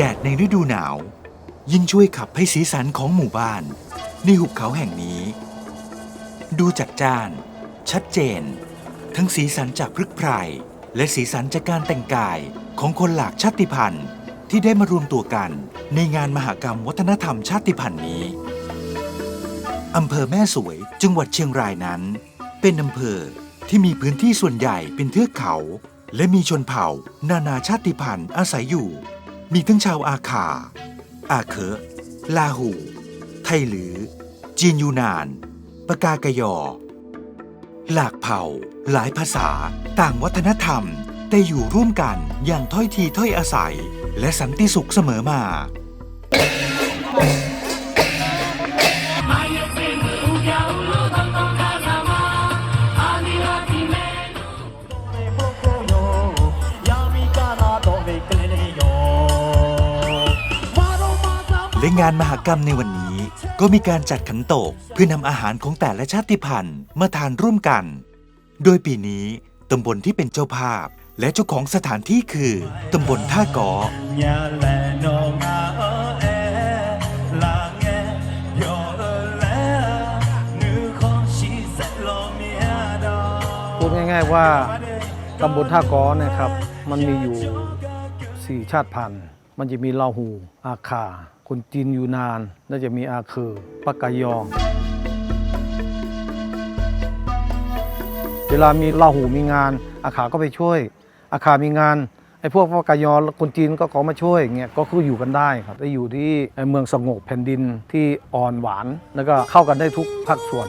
แดดในฤดูหนาว ยิ่งช่วยขับให้สีสันของหมู่บ้าน ในหุบเขาแห่งนี้ ดูจัดจ้าน ชัดเจน ทั้งสีสันจากพฤกษ์ไพรและสีสันจากการแต่งกายของคนหลากชาติพันธุ์ที่ได้มารวมตัวกันในงานมหกรรมวัฒนธรรมชาติพันธุ์นี้อำเภอแม่สวยจังหวัดเชียงรายนั้น เป็นอำเภอที่มีพื้นที่ส่วนใหญ่เป็นเทือกเขา และมีชนเผ่า นานาชาติพันธุ์อาศัยอยู่ มีทั้งชาวอาคา อาเคะลาหู ไทหรือ จีนยูนาน ปากากยอ หลากเผ่า หลายภาษา ต่างวัฒนธรรม แต่อยู่ร่วมกันอย่างถ้อยทีถ้อยอาศัย และสันติสุขเสมอมา และงานมหกรรมในวันนี้ ก็มีการจัดขันโตกเพื่อนำอาหารของแต่ละชาติพันธุ์มาทานร่วมกัน โดยปีนี้ตำบลที่เป็นเจ้าภาพ และเจ้าของสถานที่คือตำบลท่ากอพูดง่ายๆว่าตำบลท่ากอนะครับ มันมีอยู่สี่ชาติพันธุ์ มันจะมีลาหู อาคา คนจีนอยู่นาน น่าจะมีอาคือปากกายอง เวลามีลาหูมีงาน อาขาก็ไปช่วย อาขามีงานไอ้พวกปากกายองคนจีนก็ขอมาช่วยเงี้ยก็คืออยู่กันได้ครับได้อยู่ที่เมืองสงบแผ่นดินที่อ่อนหวาน แล้วก็เข้ากันได้ทุกภาคส่วน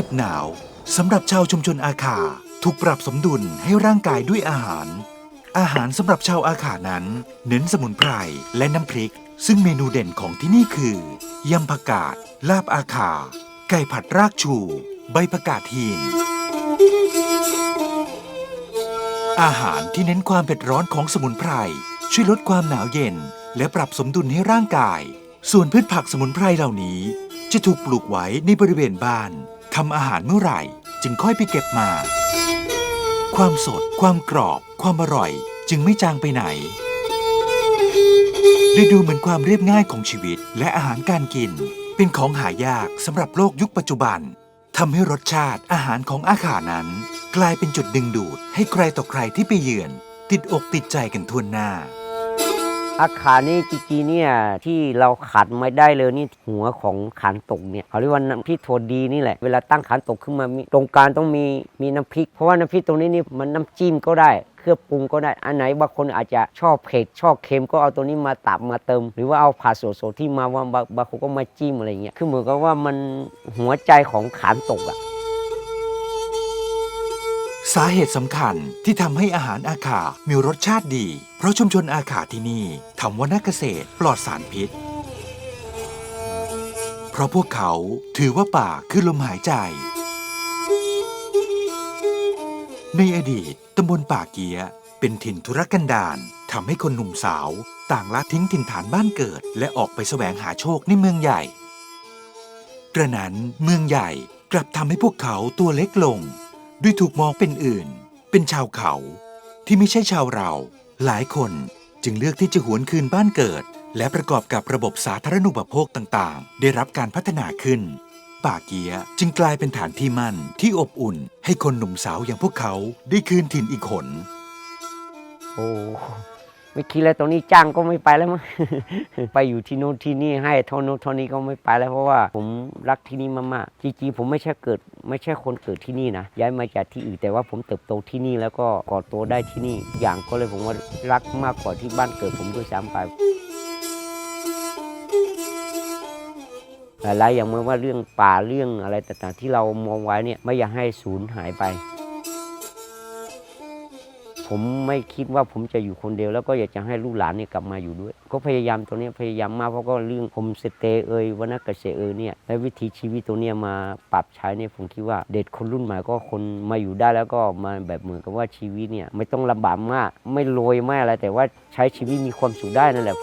นเหน็บหนาวสำหรับชาวชุมชนอาขาถูกปรับสมดุลให้ร่างกายด้วยอาหาร อาหารสำหรับชาวอาขานั้น เน้นสมุนไพรและน้ำพริก ซึ่งเมนูเด่นของที่นี่คือยำผักกาด ลาบอาขาไก่ผัดรากชู ใบผักกาดหินอาหารที่เน้นความเผ็ดร้อนของสมุนไพรช่วยลดความหนาวเย็น และปรับสมดุลให้ร่างกาย ส่วนพืชผักสมุนไพรเหล่านี้ จะถูกปลูกไว้ในบริเวณบ้าน ทำอาหารเมื่อไหร่ จึงค่อยไปเก็บมา ความสด ความกรอบ ความอร่อย จึงไม่จางไปไหนได้ดูเหมือนความเรียบง่ายของชีวิต และอาหารการกิน เป็นของหายากสำหรับโลกยุคปัจจุบันทำให้รสชาติอาหารของอาขานั้น กลายเป็นจุดดึงดูด ให้ใครต่อใครที่ไปเยือน ติดอกติดใจกันทั่วหน้า อาคารนี่จริงๆเนี่ยที่เราขัดไม่ได้เลยนี่หัวของขันตกเนี่ยเขาเรียกว่าน้ำพริกถั่วดีนี่แหละเวลาตั้งขันตกขึ้นมามีตรงกลางต้องมีมีน้ำพริก เพราะว่าน้ำพริกตรงนี้นี่มันน้ำจิ้มก็ได้เครื่องปรุงก็ได้อันไหนบางคนอาจจะชอบเผ็ดชอบเค็มก็เอาตัวนี้มาตับมาเติม หรือว่าเอาผักสดๆที่มาว่าบางบางคนก็มาจิ้มอะไรเงี้ยคือเหมือนกับว่ามันหัวใจของขันตกอะ สาเหตุสำคัญที่ทำให้อาหารอาขามีรสชาติดี เพราะชุมชนอาขาที่นี่ทำวนาเกษตรปลอดสารพิษ เพราะพวกเขาถือว่าป่าคือลมหายใจ ในอดีตตำบลป่าเกียเป็นถิ่นธุรกันดารทำให้คนหนุ่มสาว ต่างละทิ้งถิ่นฐานบ้านเกิด และออกไปแสวงหาโชคในเมืองใหญ่กระนั้นเมืองใหญ่กลับทำให้พวกเขาตัวเล็กลง ด้วยถูกมองเป็นอื่น เป็นชาวเขาที่ไม่ใช่ชาวเรา หลายคนจึงเลือกที่จะหวนคืนบ้านเกิด และประกอบกับระบบสาธารณูปโภคต่างๆ ได้รับการพัฒนาขึ้น ป่าเกียจึงกลายเป็นฐานที่มั่นที่อบอุ่น ให้คนหนุ่มสาวอย่างพวกเขาได้คืนถิ่นอีกหนโอ้ ไม่คิดแล้วตรงนี้จ้างก็ไม่ไปแล้วมั้งไปอยู่ที่โน้นที่นี่ให้เท่าโน้นเท่านี้ก็ไม่ไปแล้วเพราะว่าผมรักที่นี่มากๆจริงๆผมไม่ใช่เกิด ไม่ใช่คนเกิดที่นี่นะย้ายมาจากที่อื่นแต่ว่าผมเติบโตที่นี่แล้วก็ก่อตัวได้ที่นี่ อย่างก็เลยผมว่ารักมากกว่าที่บ้านเกิดผมด้วยซ้ำไปหลายๆอย่างเมื่อว่าเรื่องป่าเรื่องอะไรต่างๆ ที่เรามองไว้เนี่ยไม่อยากให้สูญหายไป ผมไม่คิดว่าผมจะอยู่คนเดียว แล้วก็อยากจะให้ลูกหลานเนี่ยกลับมาอยู่ด้วย ก็พยายามตัวเนี้ยพยายามมากเพราะก็เรื่องโฮมสเตย์เอ่ยวนักเกษตรเอยเนี่ยและวิถีชีวิตตัวเนี้ยมาปรับใช้เนี่ยผมคิดว่าเด็กคนรุ่นใหม่ก็คนมาอยู่ได้แล้วก็มาแบบเหมือนกับว่าชีวิตเนี่ยไม่ต้องลำบากมาก ไม่รวยไม่อะไรแต่ว่าใช้ชีวิตมีความสุขได้นั่นแหละ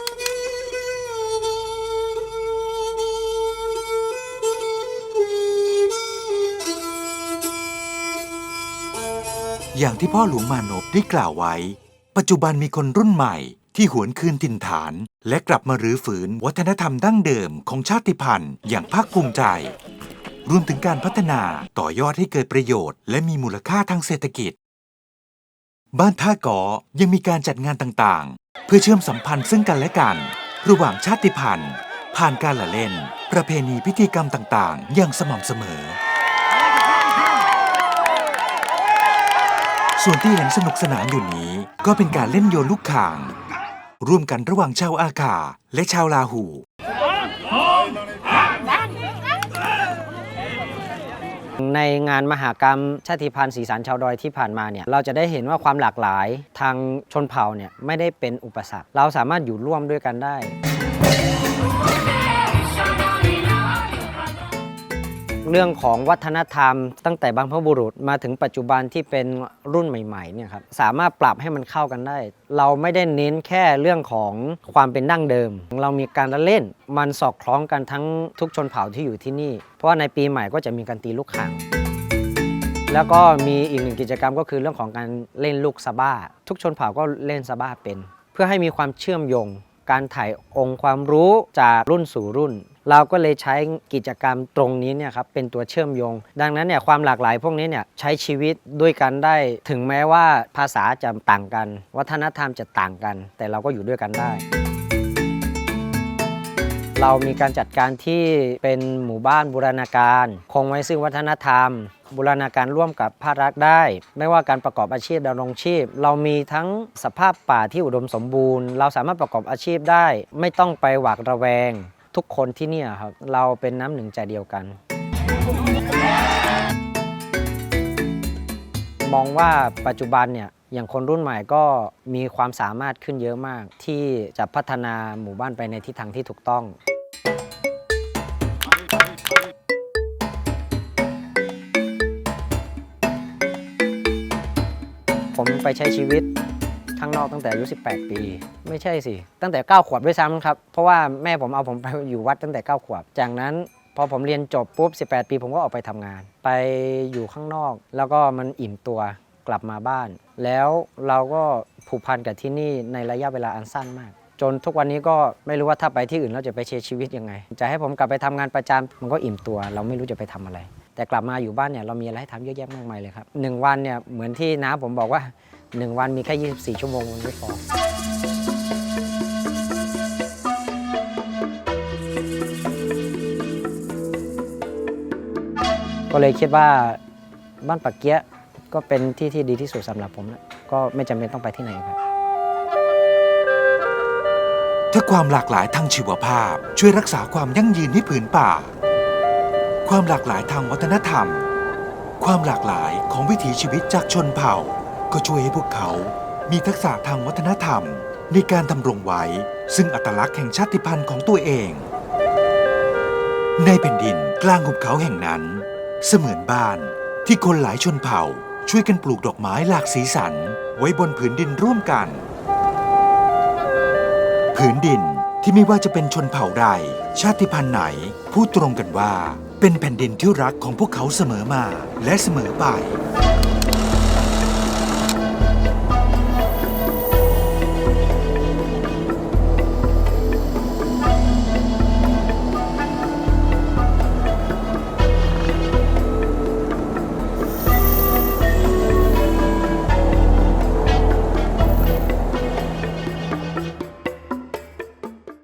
อย่างที่พ่อหลวงมานพได้กล่าวไว้ ปัจจุบันมีคนรุ่นใหม่ที่หวนคืนถิ่นฐาน และกลับมารื้อฝืนวัฒนธรรมดั้งเดิมของชาติพันธุ์อย่างภาคภูมิใจ รวมถึงการพัฒนาต่อยอดให้เกิดประโยชน์ และมีมูลค่าทางเศรษฐกิจ บ้านท่ากอยังมีการจัดงานต่างๆ เพื่อเชื่อมสัมพันธ์ซึ่งกันและกัน ระหว่างชาติพันธุ์ ผ่านการละเล่น ประเพณีพิธีกรรมต่างๆ อย่างสม่ำเสมอ ส่วนที่เห็นสนุกสนานอยู่นี้ ก็เป็นการเล่นโยนลูกข่าง ร่วมกันระหว่างชาวอาคาและชาวลาหู ในงานมหากรรมชาติพันธุ์สีสันชาวดอยที่ผ่านมาเนี่ยเราจะได้เห็นว่าความหลากหลายทางชนเผ่าเนี่ยไม่ได้เป็นอุปสรรค เราสามารถอยู่ร่วมด้วยกันได้ เรื่องของวัฒนธรรม ตั้งแต่บรรพบุรุษมาถึงปัจจุบันที่เป็นรุ่นใหม่ๆเนี่ยครับสามารถปรับให้มันเข้ากันได้ เราไม่ได้เน้นแค่เรื่องของความเป็นดั้งเดิม เรามีการละเล่น มันสอดคล้องกันทั้งทุกชนเผ่าที่อยู่ที่นี่ เพราะว่าในปีใหม่ก็จะมีการตีลูกข่างแล้วก็มีอีกหนึ่งกิจกรรมก็คือเรื่องของการเล่นลูกซาบ้า ทุกชนเผ่าก็เล่นซาบ้าเป็น เพื่อให้มีความเชื่อมโยง การถ่ายองค์ความรู้จากรุ่นสู่รุ่น เราก็เลยใช้กิจกรรมตรงนี้เนี่ยครับเป็นตัวเชื่อมโยง ดังนั้นเนี่ยความหลากหลายพวกนี้เนี่ยใช้ชีวิตด้วยกันได้ ถึงแม้ว่าภาษาจะต่างกัน วัฒนธรรมจะต่างกัน แต่เราก็อยู่ด้วยกันได้ เรามีการจัดการที่เป็นหมู่บ้านบูรณาการ คงไว้ซึ่งวัฒนธรรม บูรณาการร่วมกับภาครัฐได้ ไม่ว่าการประกอบอาชีพดำรงชีพ เรามีทั้งสภาพป่าที่อุดมสมบูรณ์ เราสามารถประกอบอาชีพได้ ไม่ต้องไปหวาดระแวง ทุกคนที่นี่ครับเราเป็นน้ำหนึ่งใจเดียวกันมองว่าปัจจุบันเนี่ย อย่างคนรุ่นใหม่ก็มีความสามารถขึ้นเยอะมาก ที่จะพัฒนาหมู่บ้านไปในทิศทางที่ถูกต้อง ผมไปใช้ชีวิตข้างนอกตั้งแต่อายุ 18 ปี ไม่ใช่สิ ตั้งแต่ 9 ขวบด้วยซ้ำครับ เพราะว่าแม่ผมเอาผมไปอยู่วัดตั้งแต่ 9 ขวบ จากนั้นพอผมเรียนจบปุ๊บ 18 ปีผมก็ออกไปทำงาน ไปอยู่ข้างนอก แล้วก็มันอิ่มตัวกลับมาบ้าน แล้วเราก็ผูกพันกับที่นี่ในระยะเวลาอันสั้นมาก จนทุกวันนี้ก็ไม่รู้ว่าถ้าไปที่อื่นเราจะไปใช้ชีวิตยังไง จะให้ผมกลับไปทำงานประจำมันก็อิ่มตัว เราไม่รู้จะไปทำอะไร แต่กลับมาอยู่บ้านเนี่ยเรามีอะไรให้ทำเยอะแยะมากมายเลยครับหนึ่งวันเนี่ยเหมือนที่น้าผมบอกว่า 1 วันมีแค่ 24 ชั่วโมงมันไม่พอก็เลยคิดว่าบ้านปักเกี้ย ก็เป็นที่ที่ดีที่สุดสำหรับผมแล้วก็ไม่จำเป็นต้องไปที่ไหนครับ ถ้าความหลากหลายทางชีวภาพ ช่วยรักษาความยั่งยืนให้ผืนป่า ความหลากหลายทางวัฒนธรรม ความหลากหลายของวิถีชีวิตจากชนเผ่า ก็ช่วยให้พวกเขามีทักษะทางวัฒนธรรม ในการทำรงไว้ ซึ่งอัตลักษณ์แห่งชาติพันธุ์ของตัวเอง ในแผ่นดินกลางหุบเขาแห่งนั้น เสมือนบ้านที่คนหลายชนเผ่า ช่วยกันปลูกดอกไม้หลากสีสันไว้บนผืนดินร่วมกัน ผืนดินที่ไม่ว่าจะเป็นชนเผ่าใด ชาติพันธุ์ไหน พูดตรงกันว่า เป็นแผ่นดินที่รักของพวกเขาเสมอมาและเสมอไป